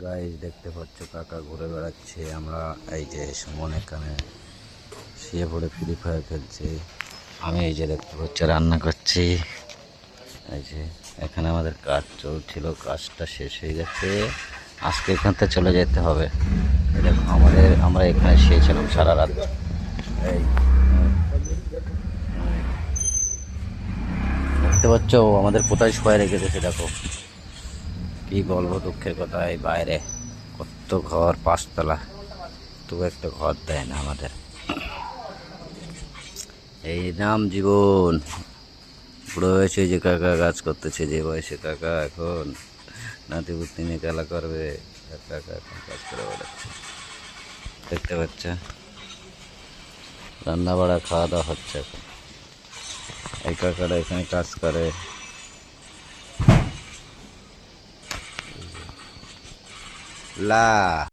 Guys দেখতে পাচ্ছ কাকা ঘুরে বেড়াচ্ছে। আমরা এই যে সুমন এখানে শুয়ে পড়ে ফ্রি ফায়ার খেলছে। আমি এই যে দেখতে পাচ্ছি রান্না করছি। এই যে এখানে আমাদের কাজ চলছিল, কাজটা শেষ হয়ে গেছে। আজকে এখান থেকে চলে যেতে হবে। দেখো, আমাদের, আমরা এখানে শুয়েছিলাম সারা রাত। এই দেখতে পাচ্ছ, আমাদের কোথায় শোয়া রেখে দেখো। কি বলব দুঃখের কথা, এই বাইরে কত ঘর, পাঁচতলা। তবু একটা ঘর দেয় না আমাদের। এই নাম জীবন। বুড়ো হয়েছে যে কাকা কাজ করতেছে, যে বয়সে কাকা এখন, নাতি পুতি নিয়ে খেলা করবে কাকা এখন কাজ করে বেড়াচ্ছে। দেখতে পাচ্ছ? রান্না বাড়া খাওয়া দাওয়া হচ্ছে। এখন এই কাকারা এখানে কাজ করে। La.